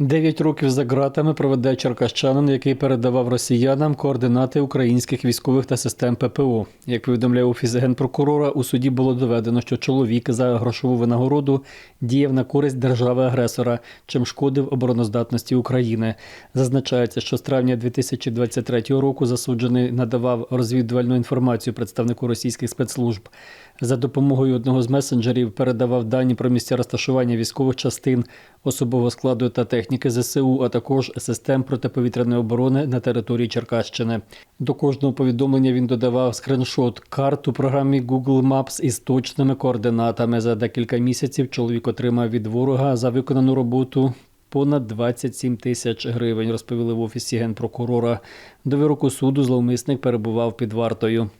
Дев'ять років за ґратами проведе черкащанин, який передавав росіянам координати українських військових та систем ППО. Як повідомляє офіс генпрокурора, у суді було доведено, що чоловік за грошову винагороду діяв на користь держави-агресора, чим шкодив обороноздатності України. Зазначається, що з травня 2023 року засуджений надавав розвідувальну інформацію представнику російських спецслужб. За допомогою одного з месенджерів передавав дані про місця розташування військових частин, особового складу та техніки ЗСУ, а також систем протиповітряної оборони на території Черкащини. До кожного повідомлення він додавав скриншот карт програмі Google Maps із точними координатами. За декілька місяців чоловік отримав від ворога за виконану роботу. Понад 27 тисяч гривень розповіли в офісі генпрокурора. До вироку суду зловмисник перебував під вартою.